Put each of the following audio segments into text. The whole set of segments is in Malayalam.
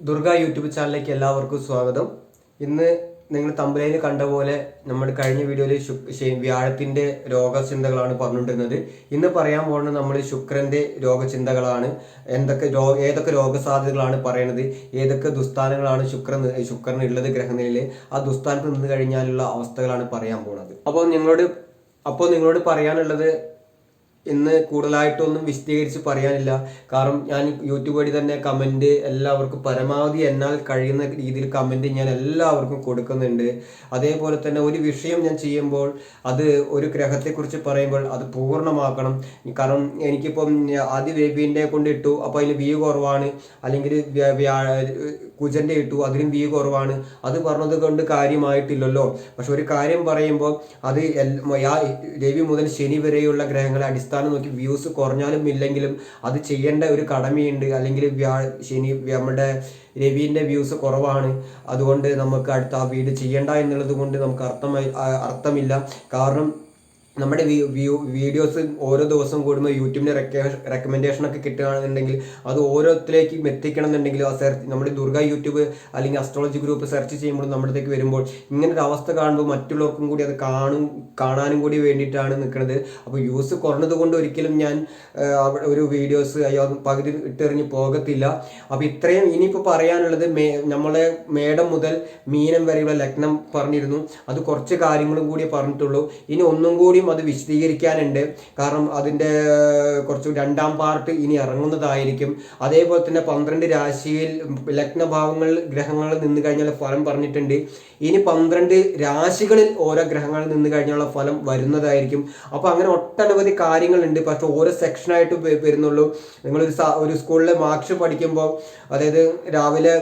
ദുർഗ യൂട്യൂബ് ചാനലിലേക്ക് എല്ലാവർക്കും സ്വാഗതം. ഇന്ന് നിങ്ങൾ തമ്പലയിൽ കണ്ട പോലെ നമ്മൾ കഴിഞ്ഞ വീഡിയോയിൽ വ്യാഴത്തിന്റെ രോഗചിന്തകളാണ് പറഞ്ഞുകൊണ്ടിരുന്നത്. ഇന്ന് പറയാൻ പോകുന്നത് നമ്മൾ ശുക്രന്റെ രോഗചിന്തകളാണ്. എന്തൊക്കെ ഏതൊക്കെ രോഗസാധ്യതകളാണ് പറയുന്നത്? ഏതൊക്കെ ദുസ്ഥാനങ്ങളാണ് ശുക്രൻ ശുക്രൻ ഉള്ളത് ഗ്രഹനിലയിൽ ആ ദുസ്ഥാനത്ത് നിന്ന് കഴിഞ്ഞാലുള്ള അവസ്ഥകളാണ് പറയാൻ പോകുന്നത്. അപ്പോൾ നിങ്ങളോട് അപ്പോൾ നിങ്ങളോട് പറയാനുള്ളത് ഇന്ന് കൂടുതലായിട്ടൊന്നും വിശദീകരിച്ച് പറയാനില്ല. കാരണം ഞാൻ യൂട്യൂബ് വഴി തന്നെ കമന്റ് എല്ലാവർക്കും പരമാവധി എന്നാൽ കഴിയുന്ന രീതിയിൽ കമന്റ് ഞാൻ എല്ലാവർക്കും കൊടുക്കുന്നുണ്ട്. അതേപോലെ തന്നെ ഒരു വിഷയം ഞാൻ ചെയ്യുമ്പോൾ അത് ഒരു ഗ്രഹത്തെക്കുറിച്ച് പറയുമ്പോൾ അത് പൂർണമാക്കണം. കാരണം എനിക്കിപ്പം ആദ്യ വേവിന്റെ കൊണ്ട് ഇട്ടു. അപ്പോൾ അതിന് വ്യൂ കുറവാണ്. അല്ലെങ്കിൽ കുജന്റെ ഇട്ടു. അതിലും വി കുറവാണ്. അത് പറഞ്ഞത് കൊണ്ട് കാര്യമായിട്ടില്ലല്ലോ. പക്ഷെ ഒരു കാര്യം പറയുമ്പോൾ അത് രവി മുതൽ ശനി വരെയുള്ള ഗ്രഹങ്ങളെ അടിസ്ഥാനം നോക്കി വ്യൂസ് കുറഞ്ഞാലും ഇല്ലെങ്കിലും അത് ചെയ്യേണ്ട ഒരു കടമയുണ്ട്. അല്ലെങ്കിൽ ശനി നമ്മുടെ രവിന്റെ വ്യൂസ് കുറവാണ്. അതുകൊണ്ട് നമുക്ക് അടുത്ത ആ വീട് ചെയ്യേണ്ട എന്നുള്ളത് കൊണ്ട് നമുക്ക് അർത്ഥമായി അർത്ഥമില്ല. കാരണം നമ്മുടെ വ്യൂ വീഡിയോസ് ഓരോ ദിവസം കൂടുമ്പോൾ യൂട്യൂബിന്റെ റെക്കമെൻഡേഷൻ ഒക്കെ കിട്ടുകയാണെന്നുണ്ടെങ്കിൽ അത് ഓരോത്തിലേക്കും എത്തിക്കണം എന്നുണ്ടെങ്കിൽ ആ സെർച്ച് നമ്മുടെ ദുർഗ യൂട്യൂബ് അല്ലെങ്കിൽ അസ്ട്രോളജി ഗ്രൂപ്പ് സെർച്ച് ചെയ്യുമ്പോൾ നമ്മുടെത്തേക്ക് വരുമ്പോൾ ഇങ്ങനെ ഒരു അവസ്ഥ കാണുമ്പോൾ മറ്റുള്ളവർക്കും കൂടി അത് കാണും കാണാനും കൂടി വേണ്ടിയിട്ടാണ് നിൽക്കുന്നത്. അപ്പോൾ യൂസ് കുറഞ്ഞത് കൊണ്ട് ഒരിക്കലും ഞാൻ അവിടെ ഒരു വീഡിയോസ് അയ്യോ പകുതി ഇട്ടെറിഞ്ഞ് പോകത്തില്ല. അപ്പോൾ ഇത്രയും ഇനിയിപ്പോൾ പറയാനുള്ളത് മേ നമ്മളെ മേടം മുതൽ മീനം വരെയുള്ള ലഗ്നം പറഞ്ഞിരുന്നു. അത് കുറച്ച് കാര്യങ്ങളും കൂടി പറഞ്ഞിട്ടുള്ളൂ. ഇനി ഒന്നും കൂടിയും അത് വിശദീകരിക്കാനുണ്ട്. കാരണം അതിന്റെ കുറച്ച് രണ്ടാം പാർട്ട് ഇനി ഇറങ്ങുന്നതായിരിക്കും. അതേപോലെ തന്നെ പന്ത്രണ്ട് രാശിയിൽ ലഗ്നഭാവങ്ങൾ ഗ്രഹങ്ങളിൽ നിന്ന് കഴിഞ്ഞാൽ ഫലം പറഞ്ഞിട്ടുണ്ട്. ഇനി പന്ത്രണ്ട് രാശികളിൽ ഓരോ ഗ്രഹങ്ങളിൽ നിന്ന് കഴിഞ്ഞുള്ള ഫലം വരുന്നതായിരിക്കും. അപ്പോൾ അങ്ങനെ ഒട്ടനവധി കാര്യങ്ങളുണ്ട്. പക്ഷേ ഓരോ സെക്ഷനായിട്ട് വരുന്നുള്ളൂ. നിങ്ങളൊരു ഒരു സ്കൂളിലെ മാർക്സ് പഠിക്കുമ്പോൾ അതായത് രാവിലെ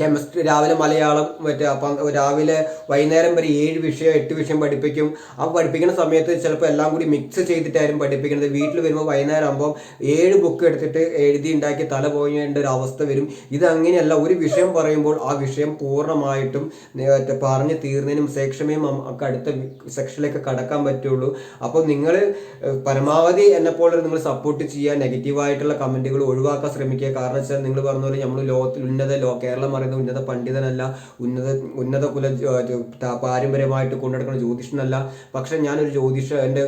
കെമിസ്ട്രി രാവിലെ മലയാളം മറ്റേ അപ്പം രാവിലെ വൈകുന്നേരം വരെ ഏഴ് വിഷയം എട്ട് വിഷയം പഠിപ്പിക്കും. ആ പഠിപ്പിക്കുന്ന സമയത്ത് ചിലപ്പോൾ എല്ലാം കൂടി മിക്സ് ചെയ്തിട്ടായിരിക്കും പഠിപ്പിക്കുന്നത്. വീട്ടിൽ വരുമ്പോൾ വൈകുന്നേരം ആകുമ്പോൾ ഏഴ് ബുക്ക് എടുത്തിട്ട് എഴുതി ഉണ്ടാക്കി തല പോയേണ്ട ഒരു അവസ്ഥ വരും. ഇത് അങ്ങനെയല്ല ഒരു വിഷയം പറയുമ്പോൾ ആ വിഷയം പൂർണമായിട്ടും പറഞ്ഞ് തീർന്നതിനും സേക്ഷമയും നമുക്ക് അടുത്ത സെക്ഷനിലേക്ക് കടക്കാൻ പറ്റുള്ളൂ. അപ്പോൾ നിങ്ങൾ പരമാവധി എന്നെപ്പോലെ നിങ്ങൾ സപ്പോർട്ട് ചെയ്യുക നെഗറ്റീവായിട്ടുള്ള കമന്റുകൾ ഒഴിവാക്കാൻ ശ്രമിക്കുക. കാരണം വെച്ചാൽ നിങ്ങൾ പറഞ്ഞ പോലെ നമ്മൾ ലോകത്തിൽ ഉന്നത ലോ കേരളം പറയുന്ന ഉന്നത പണ്ഡിതനല്ല ഉന്നത ഉന്നത കുല പാരമ്പര്യമായിട്ട് കൊണ്ടുനടക്കുന്ന ജ്യോതിഷനല്ല. പക്ഷെ ഞാനൊരു ജ്യോതിഷ എന്റെ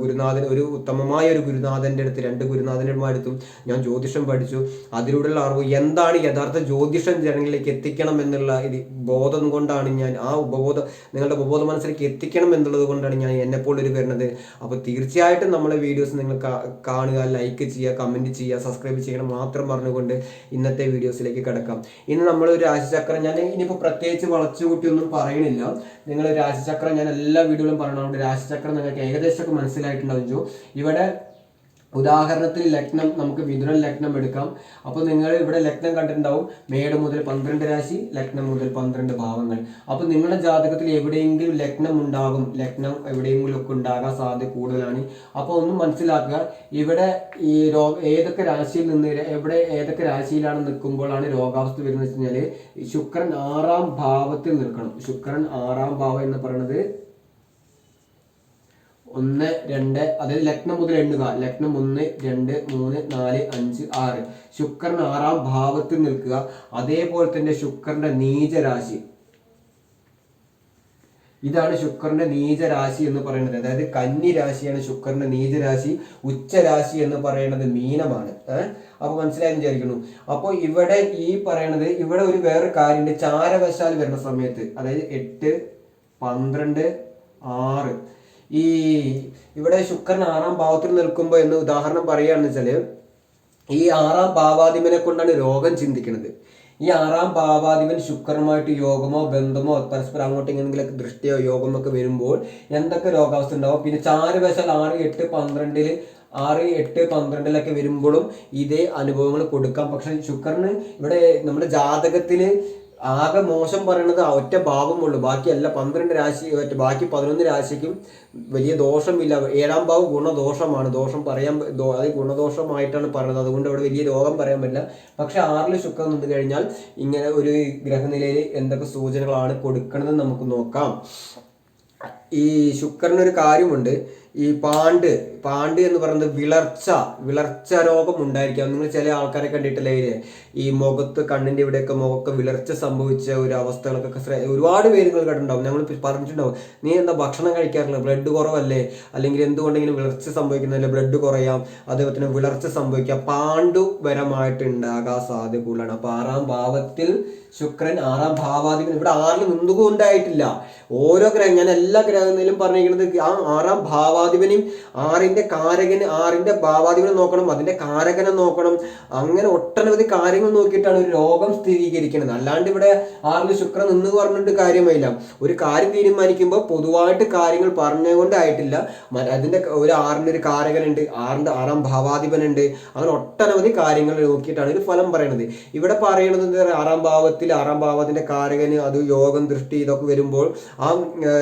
ഗുരുനാഥൻ ഒരു ഉത്തമമായ ഒരു ഗുരുനാഥന്റെ അടുത്ത് രണ്ട് ഗുരുനാഥന്മാരടുത്തും ഞാൻ ജ്യോതിഷം പഠിച്ചു. അതിലൂടെയുള്ള അറിവ് എന്താണ് യഥാർത്ഥ ജ്യോതിഷം ജനങ്ങളിലേക്ക് എത്തിക്കണം എന്നുള്ള ഇത് ബോധം കൊണ്ടാണ് ഞാൻ ആ ഉപബോധം നിങ്ങളുടെ ഉപബോധ മനസ്സിലേക്ക് എത്തിക്കണം എന്നുള്ളത് കൊണ്ടാണ് ഞാൻ എന്നെപ്പോലൊരു വരുന്നത്. അപ്പോൾ തീർച്ചയായിട്ടും നമ്മളെ വീഡിയോസ് നിങ്ങൾ കാണുക ലൈക്ക് ചെയ്യുക കമന്റ് ചെയ്യുക സബ്സ്ക്രൈബ് ചെയ്യണം മാത്രം പറഞ്ഞുകൊണ്ട് ഇന്നത്തെ വീഡിയോസിലേക്ക് കിടക്കാം. ഇന്ന് നമ്മൾ രാശിചക്രം. ഞാൻ ഇനിയിപ്പോൾ പ്രത്യേകിച്ച് വളച്ചുകൂട്ടിയൊന്നും പറയണില്ല. നിങ്ങൾ രാശിചക്രം ഞാൻ എല്ലാ വീഡിയോയിലും പറയണതുകൊണ്ട് രാശിചക്രം നിങ്ങൾക്ക് ഏകദേശമൊക്കെ മനസ്സിലായിട്ടുണ്ടാവും ഇവിടെ ഉദാഹരണത്തിൽ ലഗ്നം നമുക്ക് മിഥുനൻ ലഗ്നം എടുക്കാം. അപ്പോൾ നിങ്ങൾ ഇവിടെ ലഗ്നം കണ്ടിട്ടുണ്ടാവും. മേട് മുതൽ പന്ത്രണ്ട് രാശി ലഗ്നം മുതൽ പന്ത്രണ്ട് ഭാവങ്ങൾ. അപ്പോൾ നിങ്ങളുടെ ജാതകത്തിൽ എവിടെയെങ്കിലും ലഗ്നം ഉണ്ടാകും. ലഗ്നം എവിടെയെങ്കിലും ഒക്കെ ഉണ്ടാകാൻ സാധ്യത കൂടുതലാണ്. അപ്പോൾ ഒന്ന് മനസ്സിലാക്കുക ഇവിടെ ഈ രോഗ ഏതൊക്കെ രാശിയിൽ നിന്ന് എവിടെ ഏതൊക്കെ രാശിയിലാണ് നിൽക്കുമ്പോഴാണ് രോഗാവസ്ഥ വരുന്നത് വെച്ച് കഴിഞ്ഞാൽ ശുക്രൻ ആറാം ഭാവത്തിൽ നിൽക്കണം. ശുക്രൻ ആറാം ഭാവം എന്ന് പറയുന്നത് ഒന്ന് രണ്ട് അതായത് ലഗ്നം മുതൽ എണ്ണുക. ലഗ്നം ഒന്ന് രണ്ട് മൂന്ന് നാല് അഞ്ച് ആറ്. ശുക്രൻ ആറാം ഭാവത്തിൽ നിൽക്കുക. അതേപോലെ തന്നെ ശുക്രന്റെ നീചരാശി. ഇതാണ് ശുക്രന്റെ നീചരാശി എന്ന് പറയുന്നത്. അതായത് കന്നി രാശിയാണ് ശുക്രന്റെ നീചരാശി. ഉച്ചരാശി എന്ന് പറയുന്നത് മീനമാണ്. അപ്പൊ മനസ്സിലായെന്ന് വിചാരിക്കുന്നു. അപ്പോൾ ഇവിടെ ഈ പറയണത് ഇവിടെ ഒരു വേറെ കാര്യമുണ്ട്. ചാരവശാൽ വരുന്ന സമയത്ത്. അതായത് എട്ട് പന്ത്രണ്ട് ആറ്. ഈ ഇവിടെ ശുക്രൻ ആറാം ഭാവത്തിൽ നിൽക്കുമ്പോൾ എന്ന് ഉദാഹരണം പറയുകയാണെന്ന് വെച്ചാൽ ഈ ആറാം ഭാവാധിപനെ കൊണ്ടാണ് രോഗം ചിന്തിക്കുന്നത്. ഈ ആറാം ഭാവാധിപൻ ശുക്രനുമായിട്ട് യോഗമോ ബന്ധമോ പരസ്പരം അങ്ങോട്ട് ഇങ്ങനെങ്കിലൊക്കെ ദൃഷ്ടിയോ യോഗമോ ഒക്കെ വരുമ്പോൾ എന്തൊക്കെ രോഗാവസ്ഥ ഉണ്ടാവും? പിന്നെ ചാരുവശാൽ ആറ് എട്ട് പന്ത്രണ്ടിൽ ആറ് എട്ട് പന്ത്രണ്ടിലൊക്കെ വരുമ്പോഴും ഇതേ അനുഭവങ്ങൾ കൊടുക്കാം. പക്ഷെ ശുക്രന് ഇവിടെ നമ്മുടെ ജാതകത്തിൽ ആകെ മോശം പറയണത് ഒറ്റ ഭാവമുള്ളൂ. ബാക്കി എല്ലാ പന്ത്രണ്ട് രാശി മറ്റേ ബാക്കി പതിനൊന്ന് രാശിക്കും വലിയ ദോഷമില്ല. ഏഴാം ഭാവം ഗുണദോഷമാണ്. ദോഷം പറയാൻ അത് ഗുണദോഷമായിട്ടാണ് പറയുന്നത് അതുകൊണ്ട് അവിടെ വലിയ രോഗം പറയാൻ പറ്റില്ല. പക്ഷെ ആറിൽ ശുക്രൻ നിന്ന് കഴിഞ്ഞാൽ ഇങ്ങനെ ഒരു ഗ്രഹനിലയിൽ എന്തൊക്കെ സൂചനകളാണ് കൊടുക്കണതെന്ന് നമുക്ക് നോക്കാം. ഈ ശുക്രനൊരു കാര്യമുണ്ട്. ഈ പാണ്ട് പാണ്ട് എന്ന് പറയുന്നത് വിളർച്ച വിളർച്ച രോഗം ഉണ്ടായിരിക്കാം. നിങ്ങൾ ചില ആൾക്കാരെ കണ്ടിട്ടില്ലേ? ഈ മുഖത്ത് കണ്ണിന്റെ ഇവിടെയൊക്കെ മുഖമൊക്കെ വിളർച്ച സംഭവിച്ച ഒരു അവസ്ഥകളൊക്കെ ഒരുപാട് പേര് നിങ്ങൾ കണ്ടിട്ടുണ്ടാവും. ഞങ്ങൾ പറഞ്ഞിട്ടുണ്ടാവും നീ എന്താ ഭക്ഷണം കഴിക്കാറില്ല? ബ്ലഡ് കുറവല്ലേ? അല്ലെങ്കിൽ എന്തുകൊണ്ടെങ്കിലും വിളർച്ച സംഭവിക്കുന്നില്ല ബ്ലഡ് കുറയാം. അതേപോലെ തന്നെ വിളർച്ച സംഭവിക്കാം പാണ്ഡുപരമായിട്ട് ഉണ്ടാകാൻ സാധ്യത കൂടുതലാണ് അപ്പൊ ആറാം ഭാവത്തിൽ ശുക്രൻ ആറാം ഭാവാധിപൻ ഇവിടെ ആറിൽ നിന്നുകൊണ്ടായിട്ടില്ല. ഓരോ ഗ്രഹം ഞാൻ എല്ലാ ഗ്രഹങ്ങളിലും പറഞ്ഞിരിക്കുന്നത് ആ ആറാം ഭാവാധിപനെയും ആറിന്റെ കാരകന് ആറിന്റെ ഭാവാധിപനെ നോക്കണം അതിന്റെ കാരകനെ നോക്കണം. അങ്ങനെ ഒട്ടനവധി കാര്യങ്ങൾ നോക്കിയിട്ടാണ് ഒരു രോഗം സ്ഥിരീകരിക്കുന്നത്. അല്ലാണ്ട് ഇവിടെ ആറിൽ ശുക്രൻ നിന്ന് പറഞ്ഞിട്ട് കാര്യമില്ല. ഒരു കാര്യം തീരുമാനിക്കുമ്പോൾ പൊതുവായിട്ട് കാര്യങ്ങൾ പറഞ്ഞുകൊണ്ടായിട്ടില്ല. അതിന്റെ ഒരു ആറിന്റെ ഒരു കാരകനുണ്ട് ആറിന്റെ ആറാം ഭാവാധിപനുണ്ട്. അങ്ങനെ ഒട്ടനവധി കാര്യങ്ങൾ നോക്കിയിട്ടാണ് ഒരു ഫലം പറയുന്നത്. ഇവിടെ പറയുന്നത് ആറാം ഭാവത്തിൽ ആറാം ഭാവത്തിന്റെ കാരകന് അത് യോഗം ദൃഷ്ടി ഇതൊക്കെ വരുമ്പോൾ ആ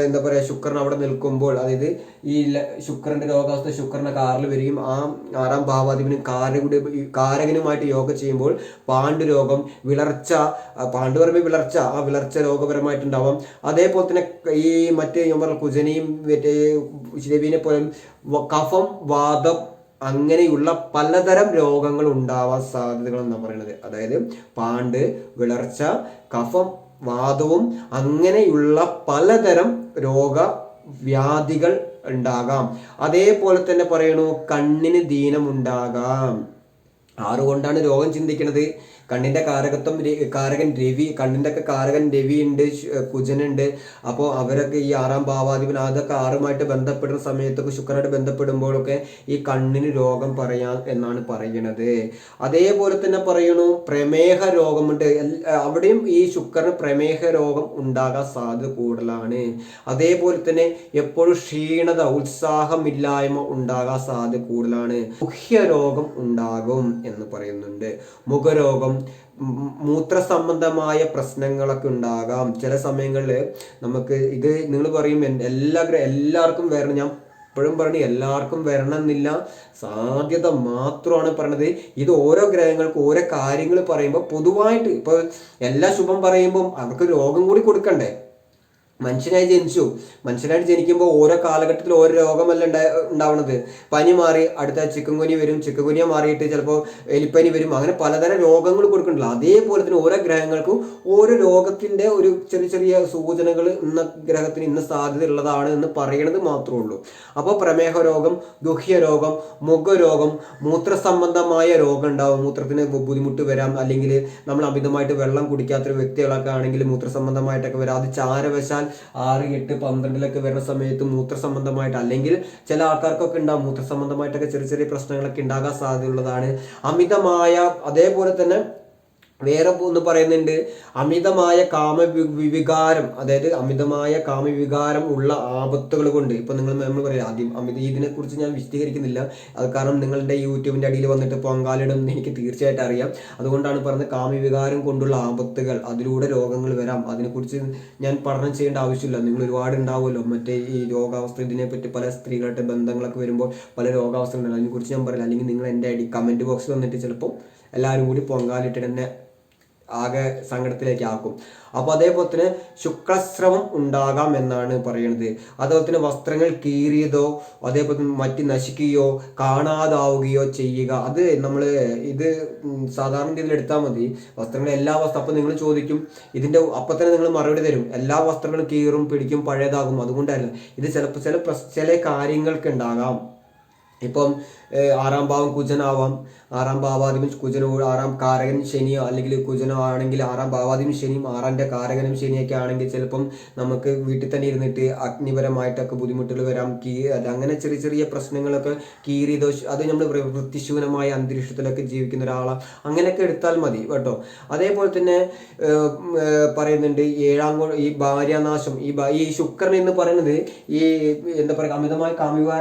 എന്താ പറയാ ശുക്രൻ അവിടെ നിൽക്കുമ്പോൾ അതായത് ഈ ശുക്രന്റെ രോഗാവസ്ഥ ശുക്രനെ കാറിൽ വരികയും ആ ആറാം ഭാവാധിപനും കാരകുടെ കാരകനുമായിട്ട് യോഗ ചെയ്യുമ്പോൾ പാണ്ഡു രോഗം വിളർച്ച പാണ്ഡു പറയുമ്പോൾ വിളർച്ച ആ വിളർച്ച രോഗപരമായിട്ടുണ്ടാവാം. അതേപോലെ തന്നെ ഈ മറ്റേ പറഞ്ഞ കുജനെയും മറ്റേ രവിനെ പോലും കഫം വാദം അങ്ങനെയുള്ള പലതരം രോഗങ്ങൾ ഉണ്ടാവാൻ സാധ്യതകൾ എന്നാണ് പറയുന്നത്. അതായത് പാണ്ട് വിളർച്ച കഫം വാദവും അങ്ങനെയുള്ള പലതരം രോഗ വ്യാധികൾ ഉണ്ടാകാം. അതേപോലെ തന്നെ പറയണു കണ്ണിന് ദീനം ഉണ്ടാകാം ആറുകൊണ്ടാണ് രോഗം ചിന്തിക്കുന്നത് കണ്ണിന്റെ കാരകത്വം കാരകൻ രവി കണ്ണിന്റെ ഒക്കെ കാരകൻ രവി ഉണ്ട് കുജനുണ്ട് അപ്പോൾ അവരൊക്കെ ഈ ആറാം ഭാവാധിപൻ അതൊക്കെ ആറുമായിട്ട് ബന്ധപ്പെടുന്ന സമയത്തൊക്കെ ശുക്രനായിട്ട് ബന്ധപ്പെടുമ്പോഴൊക്കെ ഈ കണ്ണിന് രോഗം പറയാം എന്നാണ് പറയുന്നത് അതേപോലെ തന്നെ പറയണു പ്രമേഹ രോഗമുണ്ട്. അവിടെയും ഈ ശുക്രന് പ്രമേഹ രോഗം ഉണ്ടാകാൻ സാധ്യത കൂടുതലാണ്. അതേപോലെ തന്നെ എപ്പോഴും ക്ഷീണത ഉത്സാഹമില്ലായ്മ ഉണ്ടാകാൻ സാധ്യത കൂടുതലാണ്. മുഖ്യരോഗം ഉണ്ടാകും എന്ന് പറയുന്നുണ്ട്. മുഖരോഗം മൂത്ര സംബന്ധമായ പ്രശ്നങ്ങളൊക്കെ ഉണ്ടാകാം. ചില സമയങ്ങളിൽ നമുക്ക് ഇത് നിങ്ങൾ പറയും എല്ലാ എല്ലാവർക്കും വരണം. ഞാൻ എപ്പോഴും പറഞ്ഞു എല്ലാവർക്കും വരണം എന്നില്ല സാധ്യത മാത്രമാണ് പറയണത്. ഇത് ഓരോ ഗ്രഹങ്ങൾക്ക് ഓരോ കാര്യങ്ങൾ പറയുമ്പോൾ പൊതുവായിട്ട് ഇപ്പൊ എല്ലാ ശുഭം പറയുമ്പോൾ അവർക്ക് രോഗം കൂടി കൊടുക്കണ്ടേ? മനുഷ്യനായി ജനിച്ചു. മനുഷ്യനായിട്ട് ജനിക്കുമ്പോൾ ഓരോ കാലഘട്ടത്തിൽ ഓരോ രോഗമല്ല ഉണ്ടാവുന്നത് പനി മാറി അടുത്ത ചിക്കൻ കുനി വരും ചിക്കൻ കുനിയ മാറിയിട്ട് ചിലപ്പോൾ എലിപ്പനി വരും. അങ്ങനെ പലതരം രോഗങ്ങൾ കൊടുക്കുന്നുണ്ടല്ലോ. അതേപോലെ തന്നെ ഓരോ ഗ്രഹങ്ങൾക്കും ഓരോ രോഗത്തിന്റെ ഒരു ചെറിയ ചെറിയ സൂചനകൾ ഇന്ന ഗ്രഹത്തിന് ഇന്ന സാധ്യത ഉള്ളതാണ് എന്ന് പറയണത് മാത്രമേ ഉള്ളൂ. അപ്പോൾ പ്രമേഹ രോഗം ഗുഹ്യ രോഗം മുഖരോഗം മൂത്ര സംബന്ധമായ രോഗം ഉണ്ടാവും. മൂത്രത്തിന് ബുദ്ധിമുട്ട് വരാം. അല്ലെങ്കിൽ നമ്മൾ അമിതമായിട്ട് വെള്ളം കുടിക്കാത്ത വ്യക്തികളൊക്കെ ആണെങ്കിൽ മൂത്ര സംബന്ധമായിട്ടൊക്കെ വരാം. അത് ചാരവശാൽ ആറ് എട്ട് പന്ത്രണ്ടിലൊക്കെ വരുന്ന സമയത്ത് മൂത്ര സംബന്ധമായിട്ട് അല്ലെങ്കിൽ ചില ആൾക്കാർക്കൊക്കെ ഉണ്ടാകും മൂത്ര സംബന്ധമായിട്ടൊക്കെ ചെറിയ ചെറിയ പ്രശ്നങ്ങളൊക്കെ ഉണ്ടാകാൻ സാധ്യതയുള്ളതാണ്. അമിതമായ അതേപോലെ തന്നെ വേറെ ഒന്ന് പറയുന്നുണ്ട്. അമിതമായ കാമ വികാരം അതായത് അമിതമായ കാമവികാരം ഉള്ള ആപത്തുകൾ കൊണ്ട് ഇപ്പൊ നിങ്ങൾ നമ്മൾ പറയാം ആദ്യം അമിത ഇതിനെക്കുറിച്ച് ഞാൻ വിശദീകരിക്കുന്നില്ല. അത് കാരണം നിങ്ങളുടെ യൂട്യൂബിന്റെ അടിയിൽ വന്നിട്ട് പങ്കാളിടും എനിക്ക് തീർച്ചയായിട്ടും അറിയാം. അതുകൊണ്ടാണ് പറയുന്നത് കാമവികാരം കൊണ്ടുള്ള ആപത്തുകൾ അതിലൂടെ രോഗങ്ങൾ വരാം. അതിനെക്കുറിച്ച് ഞാൻ പഠനം ചെയ്യേണ്ട ആവശ്യമില്ല. നിങ്ങൾ ഒരുപാട് ഉണ്ടാവുമല്ലോ. മറ്റേ ഈ രോഗാവസ്ഥ ഇതിനെപ്പറ്റി പല സ്ത്രീകളുടെ ബന്ധങ്ങളൊക്കെ വരുമ്പോൾ പല രോഗാവസ്ഥകളുണ്ടാവും അതിനെക്കുറിച്ച് ഞാൻ പറയില്ല. അല്ലെങ്കിൽ നിങ്ങൾ എന്റെ അടി കമന്റ് ബോക്സിൽ വന്നിട്ട് ചിലപ്പോൾ എല്ലാവരും കൂടി പൊങ്കാലിട്ടിട്ട് എന്നെ ആകെ സങ്കടത്തിലേക്ക് ആക്കും അപ്പോൾ അതേപോലെ തന്നെ ശുക്രസ്രവം ഉണ്ടാകാം എന്നാണ് പറയുന്നത്. അതുപോലെ തന്നെ വസ്ത്രങ്ങൾ കീറിയതോ അതേപോലെ മറ്റ് നശിക്കുകയോ കാണാതാവുകയോ ചെയ്യുക. അത് നമ്മൾ ഇത് സാധാരണ രീതിയിൽ എടുത്താൽ മതി. വസ്ത്രങ്ങൾ എല്ലാ വസ്ത്രം അപ്പം നിങ്ങൾ ചോദിക്കും ഇതിന്റെ അപ്പം തന്നെ നിങ്ങൾ മറുപടി തരും. എല്ലാ വസ്ത്രങ്ങളും കീറും പിടിക്കും പഴയതാകും. അതുകൊണ്ടായിരുന്നു ഇത് ചിലപ്പോൾ ചില ചില കാര്യങ്ങൾക്ക് ഉണ്ടാകാം. ഇപ്പം ആറാം ഭാവം കുജനാവാം. ആറാം ഭാവാധിപൻ കുജനോ ആറാം കാരകൻ ശനിയോ അല്ലെങ്കിൽ കുജനോ ആണെങ്കിൽ ആറാം ഭാവാധിപൻ ശനിയും ആറാന്റെ കാരകനും ശനിയൊക്കെ ആണെങ്കിൽ ചിലപ്പം നമുക്ക് വീട്ടിൽ തന്നെ ഇരുന്നിട്ട് അഗ്നിപരമായിട്ടൊക്കെ ബുദ്ധിമുട്ടുകൾ വരാം. കീ അങ്ങനെ ചെറിയ ചെറിയ പ്രശ്നങ്ങളൊക്കെ കീറി ദോഷം അത് നമ്മൾ വൃത്തിശൂനമായ അന്തരീക്ഷത്തിലൊക്കെ ജീവിക്കുന്ന ഒരാളാണ് അങ്ങനെയൊക്കെ എടുത്താൽ മതി കേട്ടോ. അതേപോലെ തന്നെ പറയുന്നുണ്ട് ഏഴാം ഈ ഭാര്യാനാശം ഈ ഈ ശുക്രൻ എന്ന് പറയുന്നത് ഈ എന്താ പറയുക അമിതമായ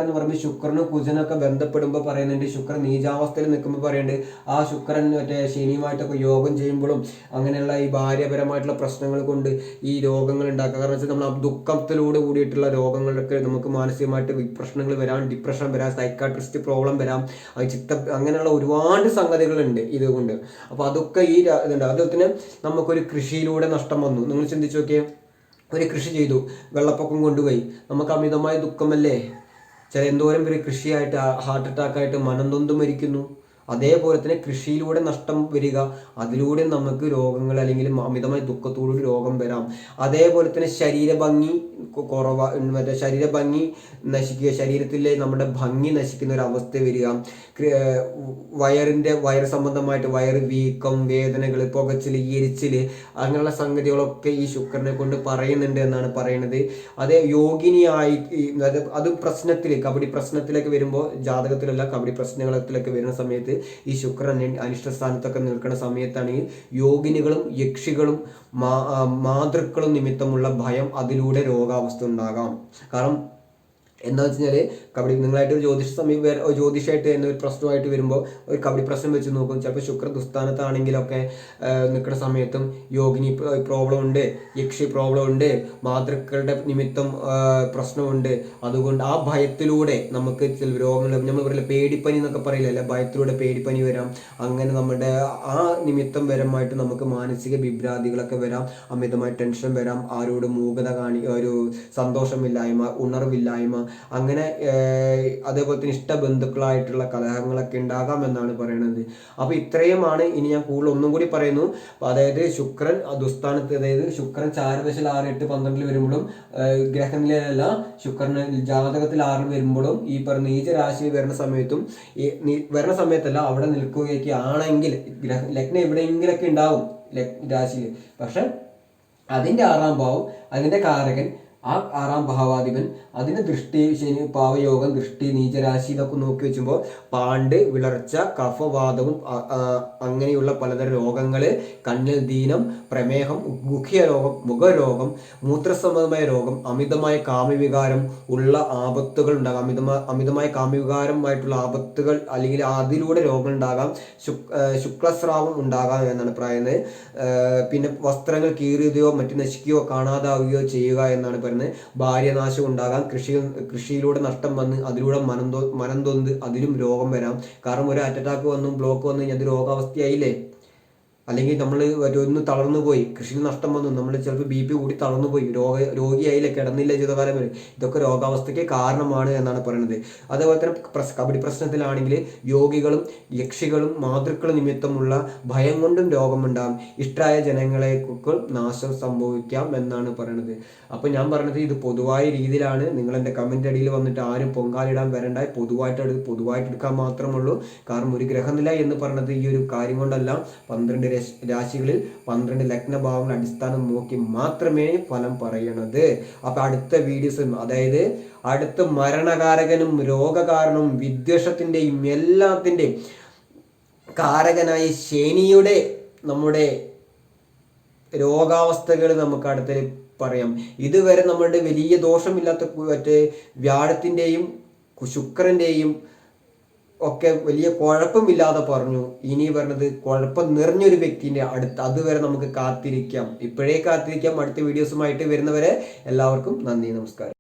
എന്ന് പറയുമ്പോൾ ശുക്രനും കുജനൊക്കെ ബന്ധപ്പെടുമ്പോൾ പറയുന്നുണ്ട് ശുക്രൻ നീചാവസ്ഥയിൽ നിൽക്കുമ്പോൾ പറയുന്നുണ്ട് ആ ശുക്രൻ മറ്റേ ശനിയുമായിട്ടൊക്കെ യോഗം ചെയ്യുമ്പോഴും അങ്ങനെയുള്ള ഈ ഭാര്യപരമായിട്ടുള്ള പ്രശ്നങ്ങൾ കൊണ്ട് ഈ രോഗങ്ങൾ ഉണ്ടാക്കുക. കാരണം വെച്ചാൽ നമ്മൾ ദുഃഖത്തിലൂടെ കൂടിയിട്ടുള്ള രോഗങ്ങളൊക്കെ നമുക്ക് മാനസികമായിട്ട് പ്രശ്നങ്ങൾ വരാം ഡിപ്രഷൻ വരാം സൈക്കാട്രിസ്റ്റ് പ്രോബ്ലം വരാം ചിത്ത അങ്ങനെയുള്ള ഒരുപാട് സംഗതികളുണ്ട് ഇതുകൊണ്ട് അപ്പോൾ അതൊക്കെ ഈ ഇതുണ്ട്. അതുപോലെ തന്നെ നമുക്കൊരു കൃഷിയിലൂടെ നഷ്ടം വന്നു. നിങ്ങൾ ചിന്തിച്ചു നോക്കിയേ ഒരു കൃഷി ചെയ്തു വെള്ളപ്പൊക്കം കൊണ്ടുപോയി. നമുക്ക് അമിതമായ ദുഃഖമല്ലേ? ചില എന്തോരം പേര് കൃഷിയായിട്ട് ഹാർട്ട് അറ്റാക്കായിട്ട് മനം നൊന്ത് മരിക്കുന്നു. അതേപോലെ തന്നെ കൃഷിയിലൂടെ നഷ്ടം വരിക അതിലൂടെ നമുക്ക് രോഗങ്ങൾ അല്ലെങ്കിൽ അമിതമായ ദുഃഖത്തോടുകൂടി രോഗം വരാം. അതേപോലെ തന്നെ ശരീരഭംഗി കുറവ മറ്റേ ശരീരഭംഗി നശിക്കുക ശരീരത്തിലെ നമ്മുടെ ഭംഗി നശിക്കുന്ന ഒരു അവസ്ഥ വരിക. വയറിന്റെ വയർ സംബന്ധമായിട്ട് വയറ് വീക്കം വേദനകൾ പുകച്ചിൽ എരിച്ചിൽ അങ്ങനെയുള്ള സംഗതികളൊക്കെ ഈ ശുക്രനെ കൊണ്ട് പറയുന്നുണ്ട് എന്നാണ് പറയുന്നത്. അതേ യോഗിനിയായി അത് അത് പ്രശ്നത്തിൽ കബഡി പ്രശ്നത്തിലേക്ക് വരുമ്പോൾ ജാതകത്തിലല്ല കബഡി പ്രശ്നങ്ങളിലൊക്കെ വരുന്ന സമയത്ത് ഈ ശുക്രൻ അനിഷ്ട സ്ഥാനത്തൊക്കെ നിൽക്കുന്ന സമയത്താണ് ഈ യോഗിനികളും യക്ഷികളും മാതൃക്കളും നിമിത്തമുള്ള ഭയം അതിലൂടെ രോഗാവസ്ഥ ഉണ്ടാകാം. കാരണം എന്താ വെച്ച് കഴിഞ്ഞാൽ കബഡി നിങ്ങളായിട്ട് ഒരു ജ്യോതിഷ സമീപ ജ്യോതിഷമായിട്ട് തന്നെ ഒരു പ്രശ്നമായിട്ട് വരുമ്പോൾ ഒരു കബഡി പ്രശ്നം വെച്ച് നോക്കും. ചിലപ്പോൾ ശുക്ര ദുസ്ഥാനത്താണെങ്കിലൊക്കെ നിൽക്കുന്ന സമയത്തും യോഗിനി പ്രോബ്ലം ഉണ്ട് യക്ഷി പ്രോബ്ലം ഉണ്ട് മാതൃക്കളുടെ നിമിത്തം പ്രശ്നമുണ്ട്. അതുകൊണ്ട് ആ ഭയത്തിലൂടെ നമുക്ക് ചില രോഗങ്ങൾ നമ്മൾ പറയില്ല പേടിപ്പനി എന്നൊക്കെ പറയില്ല ഭയത്തിലൂടെ പേടിപ്പനി വരാം. അങ്ങനെ നമ്മുടെ ആ നിമിത്തം വരമായിട്ട് നമുക്ക് മാനസിക വിഭ്രാന്തികളൊക്കെ വരാം. അമിതമായ ടെൻഷൻ വരാം. ആരോട് മൂകത കാണി ഒരു സന്തോഷമില്ലായ്മ ഉണർവില്ലായ്മ അങ്ങനെ അതേപോലെ തന്നെ ഇഷ്ട ബന്ധുക്കളായിട്ടുള്ള കലഹങ്ങളൊക്കെ ഉണ്ടാകാം എന്നാണ് പറയുന്നത് അപ്പോൾ ഇത്രയുമാണ് ഇനി ഞാൻ കൂടുതൽ ഒന്നും കൂടി പറയുന്നു. അതായത് ശുക്രൻ ദുസ്ഥാനത്ത് അതായത് ശുക്രൻ ചാരദശയിൽ ആറ് എട്ട് പന്ത്രണ്ടിൽ വരുമ്പോഴും ഗ്രഹനിലയല്ല ശുക്രന് ജാതകത്തിൽ ആറിൽ വരുമ്പോഴും ഈ പറഞ്ഞ നീചരാശി വരുന്ന സമയത്തും ഈ വരുന്ന സമയത്തല്ല അവിടെ നിൽക്കുകയൊക്കെ ആണെങ്കിൽ ഗ്രഹ ലഗ്നം എവിടെയെങ്കിലൊക്കെ ഉണ്ടാവും രാശിയിൽ. പക്ഷെ അതിന്റെ ആറാം ഭാവം അതിന്റെ കാരകൻ ആ ആറാം ഭാവാധിപൻ അതിന് ദൃഷ്ടി ശനി പാവയോഗം ദൃഷ്ടി നീചരാശി ഇതൊക്കെ നോക്കി വെച്ചുമ്പോൾ പാണ്ട് വിളർച്ച കഫവാദവും അങ്ങനെയുള്ള പലതരം രോഗങ്ങൾ കണ്ണിൽ ദീനം പ്രമേഹം മുഖ്യ രോഗം മുഖരോഗം മൂത്രസംബന്ധമായ രോഗം അമിതമായ കാമ്യവികാരം ഉള്ള ആപത്തുകൾ ഉണ്ടാകാം. അമിതമായ അമിതമായ കാമ്യവികാരമായിട്ടുള്ള ആപത്തുകൾ അല്ലെങ്കിൽ അതിലൂടെ രോഗം ഉണ്ടാകാം. ശുക്ലസ്രാവം ഉണ്ടാകാം എന്നാണ് പറയുന്നത്. പിന്നെ വസ്ത്രങ്ങൾ കീറിയതയോ മറ്റു നശിക്കുകയോ കാണാതാവുകയോ ചെയ്യുക എന്നാണ് പറയുന്നത്. ഭാര്യനാശം ഉണ്ടാകാം കൃഷി കൃഷിയിലൂടെ നഷ്ടം വന്ന് അതിലൂടെ മനം മനം തൊന്ത് അതിലും രോഗം വരാം കാരണം ഒരു അറ്റാക്ക് വന്നും ബ്ലോക്ക് വന്നു കഴിഞ്ഞാൽ അത് രോഗാവസ്ഥയായില്ലേ അല്ലെങ്കിൽ നമ്മൾ ഒന്ന് തളർന്നു പോയി കൃഷിയിൽ നഷ്ടം വന്നു നമ്മൾ ചിലപ്പോൾ ബി പി കൂടി തളർന്നു പോയി രോഗ രോഗിയായില്ല കിടന്നില്ല ചെയ്തകാലം വരെ. ഇതൊക്കെ രോഗാവസ്ഥയ്ക്ക് കാരണമാണ് എന്നാണ് പറയുന്നത് അതേപോലെ തന്നെ പ്രസ് കബഡി പ്രശ്നത്തിലാണെങ്കിൽ യോഗികളും യക്ഷികളും മാതൃക്കൾ നിമിത്തമുള്ള ഭയം കൊണ്ടും രോഗമുണ്ടാകും ഇഷ്ടമായ ജനങ്ങളെ നാശം സംഭവിക്കാം എന്നാണ് പറയുന്നത് അപ്പോൾ ഞാൻ പറഞ്ഞത് ഇത് പൊതുവായ രീതിയിലാണ്. നിങ്ങൾ എന്റെ കമന്റ് അടിയിൽ വന്നിട്ട് ആരും പൊങ്കാലിടാൻ വരണ്ട. പൊതുവായിട്ട് പൊതുവായിട്ട് എടുക്കാൻ മാത്രമുള്ളൂ. കാരണം ഒരു ഗ്രഹനില എന്ന് പറയുന്നത് ഈ ഒരു കാര്യം കൊണ്ടല്ല. പന്ത്രണ്ട് രാശികളിൽ പന്ത്രണ്ട് ലഗ്നഭാവങ്ങൾ അടിസ്ഥാനം നോക്കി മാത്രമേ ഫലം പറയണത്. അപ്പൊ അടുത്ത വീഡിയോസ് അതായത് അടുത്ത മരണകാരകനും രോഗകാരണവും വിദ്വേഷത്തിന്റെയും എല്ലാത്തിന്റെയും കാരകനായ ശനിയുടെ നമ്മുടെ രോഗാവസ്ഥകൾ നമുക്ക് അടുത്ത പറയാം. ഇതുവരെ നമ്മളുടെ വലിയ ദോഷമില്ലാത്ത മറ്റേ വ്യാഴത്തിന്റെയും ശുക്രന്റെയും ഒക്കെ വലിയ കുഴപ്പമില്ലാതെ പറഞ്ഞു. ഇനി പറഞ്ഞത് കുഴപ്പം നിറഞ്ഞൊരു വ്യക്തിന്റെ അടുത്ത് അതുവരെ നമുക്ക് കാത്തിരിക്കാം. ഇപ്പോഴേ കാത്തിരിക്കാം. അടുത്ത വീഡിയോസുമായിട്ട് വരുന്നവരെ എല്ലാവർക്കും നന്ദി നമസ്കാരം.